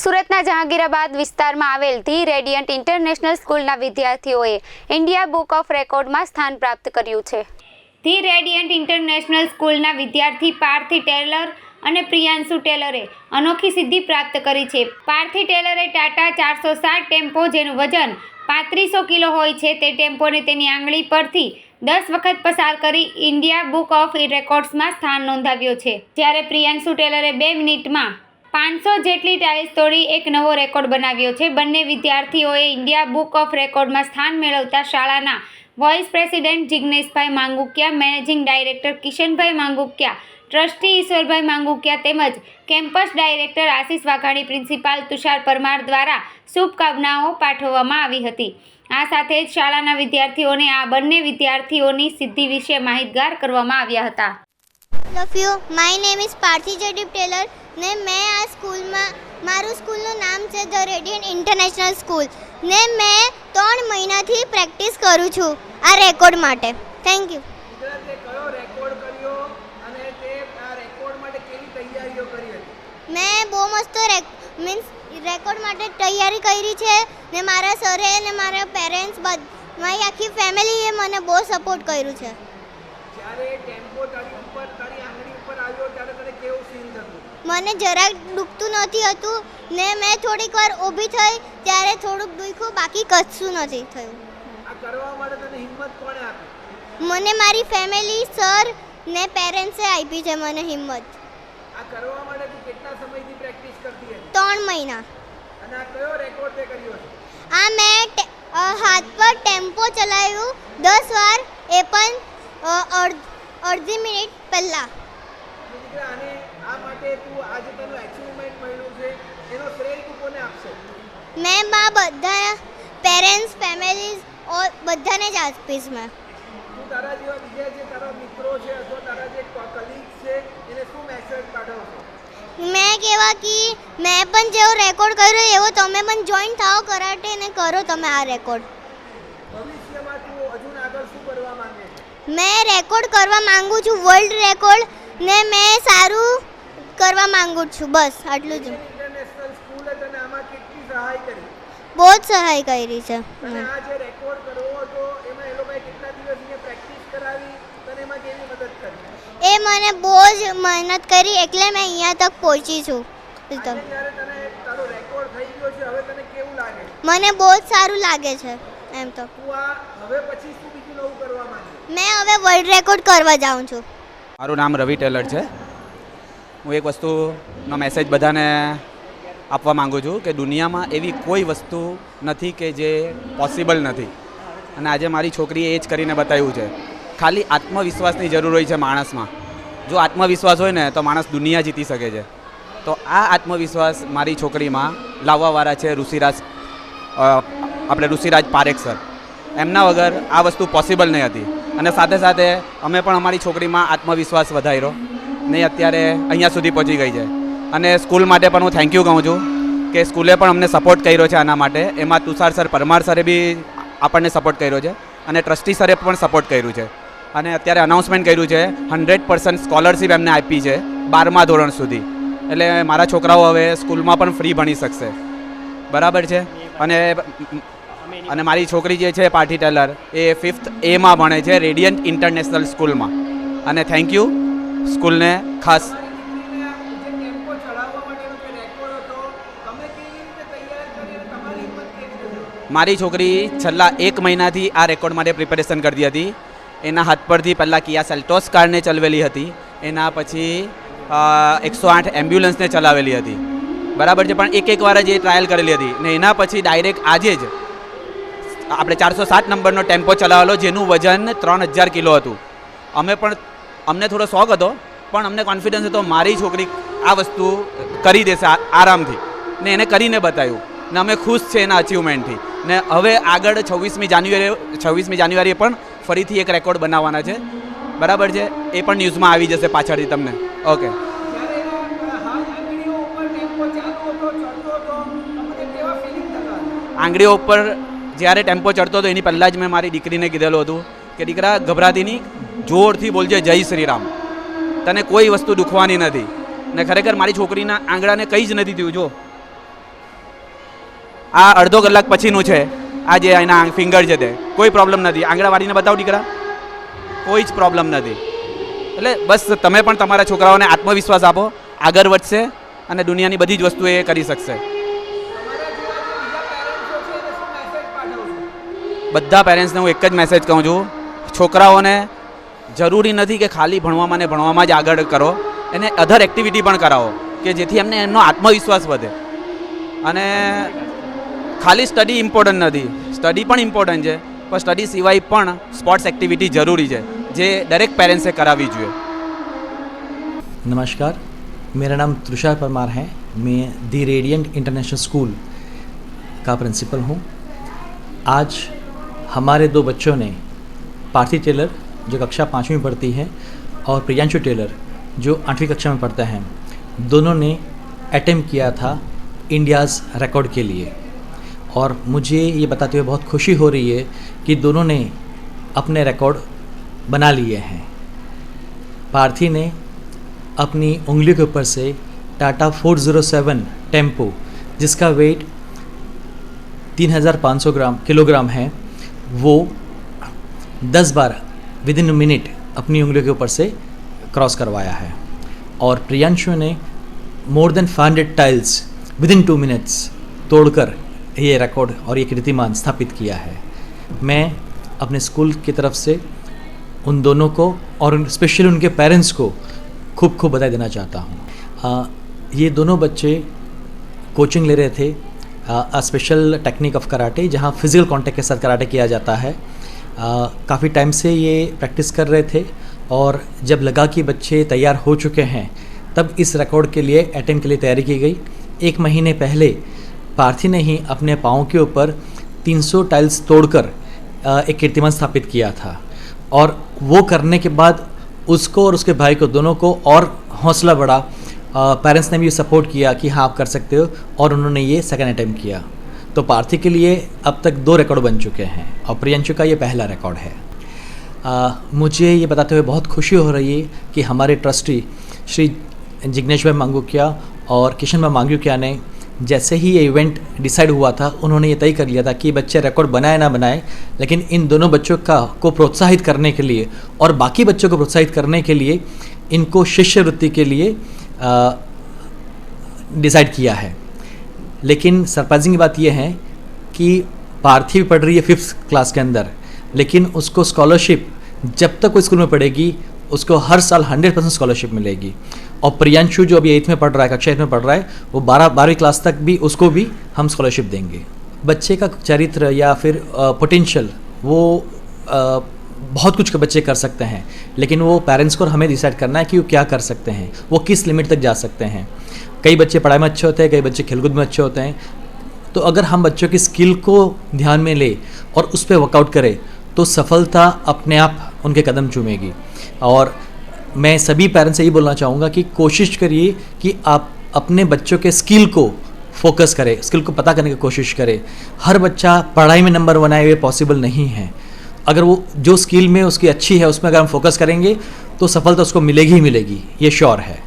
સુરતના જહાંગીરાબાદ વિસ્તારમાં આવેલ ધી રેડિયન્ટ ઇન્ટરનેશનલ સ્કૂલના વિદ્યાર્થીઓએ ઇન્ડિયા બુક ઓફ રેકોર્ડમાં સ્થાન પ્રાપ્ત કર્યું છે. ધી રેડિયન્ટ ઇન્ટરનેશનલ સ્કૂલના વિદ્યાર્થી પાર્થી ટેલર અને પ્રિયાંશુ ટેલરે અનોખી સિદ્ધિ પ્રાપ્ત કરી છે. પાર્થી ટેલરે ટાટા ચારસો સાત ટેમ્પો જેનું વજન પાંત્રીસો કિલો હોય છે, તે ટેમ્પોને તેની આંગળી પરથી દસ વખત પસાર કરી ઇન્ડિયા બુક ઓફ રેકોર્ડ્સમાં સ્થાન નોંધાવ્યો છે. જ્યારે પ્રિયાંશુ ટેલરે બે મિનિટમાં પાંચસો જેટલી ટાઇલ્સ તોડી એક નવો રેકોર્ડ બનાવ્યો છે. બંને વિદ્યાર્થીઓએ ઇન્ડિયા બુક ઓફ રેકોર્ડમાં સ્થાન મેળવતા શાળાના vice president Jigneshbhai Mangukiya, managing director Kishanbhai Mangukiya, trustee Ishwarbhai Mangukiya તેમજ campus director Ashish Vaghani, principal Tushar Parmar દ્વારા શુભકામનાઓ પાઠવવામાં આવી હતી. આ સાથે જ શાળાના વિદ્યાર્થીઓને આ બંને વિદ્યાર્થીઓની સિદ્ધિ વિશે માહિતગાર કરવામાં આવ્યા હતા. Love you my name is Parthi Jaydeep Tailor ને મેં આ સ્કૂલમાં મારું સ્કૂલનું નામ છે ધ રેડિયન ઇન્ટરનેશનલ સ્કૂલ. ને મેં ત્રણ મહિનાથી પ્રેક્ટિસ કરું છું આ રેકોર્ડ માટે. થેન્ક યુ મેં બહુ મસ્ત મીન્સ રેકોર્ડ માટે તૈયારી કરી છે ને મારા સરે ને મારા પેરેન્ટ્સ મારી આખી ફેમિલીએ મને બહુ સપોર્ટ કર્યું છે. જ્યારે ટેમ્પો તારી ઉપર તારી આંગળી ઉપર આવ્યો ત્યારે તને કેવું ફીલ થતું? મને જરાક દુખતું નથી હતું ને મેં થોડીક વાર ઊભી થઈ ત્યારે થોડુંક દુખ્યું બાકી કશું નથી થયું. મને મારી ફેમિલી સર ને પેરેન્ટ્સે આપી છે મને હિંમત. ત્રણ મહિના. આ મેં હાથ પર ટેમ્પો ચલાવ્યું દસ વાર એ પણ અડધી મિનિટ પહેલાં. માટે તું આજે તને અચીવમેન્ટ મળ્યું છે એનો શ્રેય તું કોને આપશે? મેં મા બધા પેરેન્ટ્સ ફેમિલીઝ ઓર બધાને જ આપીશ મેં. તું તારા જેવા બીજા જે તારા મિત્રો છે અથવા તારા જે કલીગ છે એને શું મેસેજ પાઠવશો? મેં કહેવા કે મેં પણ જેવો રેકોર્ડ કર્યો એવો તમે પણ જોઈન થાઓ કરાટે ને કરો તમે આ રેકોર્ડ ભવિષ્યમાં તું હજુ આગળ શું કરવા માંગે મેં રેકોર્ડ કરવા માંગુ છું વર્લ્ડ રેકોર્ડ ને મેં સારું કરવા માંગુ છું બસ આટલું જ. ઇન્ટરનેશનલ સ્કૂલે તને આમાં કેટલી સહાય કરી? બહુ જ સહાય કરી છે. એ લોકોએ કેટલા દિવસ અહીંયા પ્રેક્ટિસ કરાવી તને એમાં કેવી મદદ કરી? એ મને બહુ જ મહેનત કરી એટલે મેં અહીંયા તક પહોંચી છું. આજે જ્યારે તને તારો રેકોર્ડ થઈ ગયો છે હવે તને કેવું લાગે? છે? મને બહુ જ સારું લાગે છે એમ તો. તું આ હવે પછી શું બીજું નવું કરવા માંગે? મેં હવે વર્લ્ડ રેકોર્ડ કરવા જાઉં છું. મારું નામ રવિ ટેલર છે. હું એક વસ્તુનો મેસેજ બધાને આપવા માંગુ છું કે દુનિયામાં એવી કોઈ વસ્તુ નથી કે જે પોસિબલ નથી. અને આજે મારી છોકરીએ એ જ કરીને બતાવ્યું છે. ખાલી આત્મવિશ્વાસની જરૂર હોય છે માણસમાં. જો આત્મવિશ્વાસ હોય ને તો માણસ દુનિયા જીતી શકે છે. તો આ આત્મવિશ્વાસ મારી છોકરીમાં લાવવાવાળા છે ઋષિરાજ આપણે ઋષિરાજ પારેખ સર. એમના વગર આ વસ્તુ પોસિબલ નહીં હતી. અને સાથે સાથે અમે પણ અમારી છોકરીમાં આત્મવિશ્વાસ વધાર્યો. ને અત્યારે અહીંયા સુધી પહોંચી ગઈ છે. અને સ્કૂલ માટે પણ હું થેન્ક યુ કહું છું કે સ્કૂલે પણ અમને સપોર્ટ કર્યો છે આના માટે. એમાં તુષાર સર, પરમાર સરે બી આપણને સપોર્ટ કર્યો છે અને ટ્રસ્ટી સરે પણ સપોર્ટ કર્યું છે. અને અત્યારે અનાઉન્સમેન્ટ કર્યું છે હંડ્રેડ પર્સન્ટ સ્કોલરશીપ એમને આપી છે બારમા ધોરણ સુધી. એટલે મારા છોકરાઓ હવે સ્કૂલમાં પણ ફ્રી ભણી શકશે. બરાબર છે? અને અને મારી છોકરી જે છે, પાર્ટી ટેલર, એ ફિફ્થ એમાં ભણે છે રેડિયન્ટ ઇન્ટરનેશનલ સ્કૂલમાં અને થેન્ક યુ સ્કૂલને ખાસ. મારી છોકરી છેલ્લા એક મહિનાથી આ રેકોર્ડ માટે પ્રિપેરેશન કરતી હતી. એના હાથ પરથી પહેલાં કિયા સેલ્ટોસ કારને ચલાવેલી હતી. એના પછી એકસો આઠ એમ્બ્યુલન્સને ચલાવેલી હતી. બરાબર છે, પણ એક એક વાર જ એ ટ્રાયલ કરેલી હતી. ને એના પછી ડાયરેક્ટ આજે જ આપણે ચારસો સાત નંબરનો ટેમ્પો ચલાવેલો, જેનું વજન ત્રણ હજાર કિલો હતું. અમે પણ અમને થોડો શોખ હતો, પણ અમને કોન્ફિડન્સ હતો, મારી છોકરી આ વસ્તુ કરી દેશે આરામથી. ને એને કરીને બતાવ્યું ને અમે ખુશ છે એના અચીવમેન્ટથી ને હવે આગળ છવ્વીસમી જાન્યુઆરી છવ્વીસમી જાન્યુઆરીએ પણ ફરીથી એક રેકોર્ડ બનાવવાના છે. બરાબર છે? એ પણ ન્યૂઝમાં આવી જશે પાછળથી તમને. ઓકે આંગળીઓ ઉપર જ્યારે ટેમ્પો ચડતો હતો, એની પહેલાં જ મેં મારી દીકરીને કીધેલું હતું કે, દીકરા, ગભરાતી નહીં. જોરથી બોલજે, જય શ્રી રામ તને કોઈ વસ્તુ દુખવાની નથી. ને ખરેખર મારી છોકરીના આંગળાને કંઈ જ નથી થયું, જો. આ અડધો કલાક પછીનું છે. આ જે એના ફિંગર છે તે. કોઈ પ્રોબ્લેમ નથી. આંગળા વાળીને બતાવો દીકરા. કોઈ જ પ્રોબ્લેમ નથી. એટલે બસ તમે પણ તમારા છોકરાઓને આત્મવિશ્વાસ આપો. આગળ વધશે અને દુનિયાની બધી જ વસ્તુ એ કરી શકશે. બધા પેરેન્ટ્સને હું એક જ મેસેજ કહું છું. છોકરાઓને જરૂરી નથી કે ખાલી ભણવામાં ને ભણવામાં જ આગળ કરો એને અધર એક્ટિવિટી પણ કરાવો કે જેથી એમને એમનો આત્મવિશ્વાસ વધે અને ખાલી સ્ટડી ઇમ્પોર્ટન્ટ નથી સ્ટડી પણ ઇમ્પોર્ટન્ટ છે પણ સ્ટડી સિવાય પણ સ્પોર્ટ્સ એક્ટિવિટી જરૂરી છે જે દરેક પેરેન્ટ્સે કરાવવી જોઈએ नमस्कार मेरा नाम तुषार परमार है मैं दी रेडियंट इंटरनेशनल स्कूल का प्रिंसिपल हूँ आज हमारे दो बच्चों ने पार्थी टेलर जो कक्षा पाँचवीं में पढ़ती है और प्रियांशु टेलर, जो आठवीं कक्षा में पढ़ता है, दोनों ने अटेम्प्ट किया था इंडियाज़ रिकॉर्ड के लिए। और मुझे ये बताते हुए बहुत खुशी हो रही है कि दोनों ने अपने रिकॉर्ड बना लिए हैं। पार्थी ने अपनी उंगली के ऊपर से टाटा 407 टेंपो जिसका वेट 3500 ग्राम किलोग्राम है, वो 10 बार विद इन मिनट अपनी उंगली के ऊपर से क्रॉस करवाया है। और प्रियांशु ने more than 500 tiles within two minutes तोड़कर ये रिकॉर्ड और ये कीर्तिमान स्थापित किया है। मैं अपने स्कूल की तरफ़ से उन दोनों को और स्पेशली उनके पेरेंट्स को खूब खूब बधाई देना चाहता हूँ। ये दोनों बच्चे कोचिंग ले रहे थे। स्पेशल टेक्निक ऑफ़ कराटे जहाँ फ़िज़िकल कांटेक्ट के साथ कराटे किया जाता है। काफ़ी टाइम से ये प्रैक्टिस कर रहे थे और जब लगा कि बच्चे तैयार हो चुके हैं, तब इस रिकॉर्ड के लिए अटेम्प्ट के लिए तैयारी की गई। एक महीने पहले पार्थी ने ही अपने पाँव के ऊपर 300 टाइल्स तोड़कर एक कीर्तिमान स्थापित किया था और वो करने के बाद उसको और उसके भाई को, दोनों को और हौसला बढ़ा। पेरेंट्स ने भी सपोर्ट किया कि हाँ आप कर सकते हो और उन्होंने ये सेकेंड अटैम्प्ट किया। तो पार्थी के लिए अब तक दो रिकॉर्ड बन चुके हैं और प्रियंशु का ये पहला रिकॉर्ड है। आ, मुझे ये बताते हुए बहुत खुशी हो रही है कि हमारे ट्रस्टी श्री जिग्नेश भाई मांगुकिया और किशन भाई मांगुकिया ने जैसे ही ये इवेंट डिसाइड हुआ था उन्होंने ये तय कर लिया था कि बच्चे रिकॉर्ड बनाए ना बनाए लेकिन इन दोनों बच्चों का को प्रोत्साहित करने के लिए और बाकी बच्चों को प्रोत्साहित करने के लिए इनको शिष्यवृत्ति के लिए डिसाइड किया है। लेकिन सरप्राइजिंग बात यह है कि पार्थी पढ़ रही है फिफ्थ क्लास के अंदर लेकिन उसको स्कॉलरशिप जब तक वो स्कूल में पढ़ेगी उसको हर साल हंड्रेड परसेंट स्कॉलरशिप मिलेगी। और प्रियांशु जो अभी एट्थ में पढ़ रहा है कक्षा एट्थ में पढ़ रहा है वो बारह बारहवीं क्लास तक भी उसको भी हम स्कॉलरशिप देंगे। बच्चे का चरित्र या फिर पोटेंशियल वो अ, बहुत कुछ बच्चे कर सकते हैं। लेकिन वो पेरेंट्स को हमें डिसाइड करना है कि वो क्या कर सकते हैं वो किस लिमिट तक जा सकते हैं। कई बच्चे पढ़ाई में अच्छे होते हैं, कई बच्चे खेलकूद में अच्छे होते हैं। तो अगर हम बच्चों की स्किल को ध्यान में ले और उस पर वर्कआउट करें तो सफलता अपने आप उनके कदम चूमेगी। और मैं सभी पेरेंट्स से ये बोलना चाहूँगा कि कोशिश करिए कि आप अपने बच्चों के स्किल को फोकस करें, स्किल को पता करने की कोशिश करें। हर बच्चा पढ़ाई में नंबर बनाए हुए पॉसिबल नहीं है। अगर वो, जो स्किल में उसकी अच्छी है, उसमें अगर हम फोकस करेंगे तो सफलता उसको मिलेगी ही मिलेगी, ये श्योर है।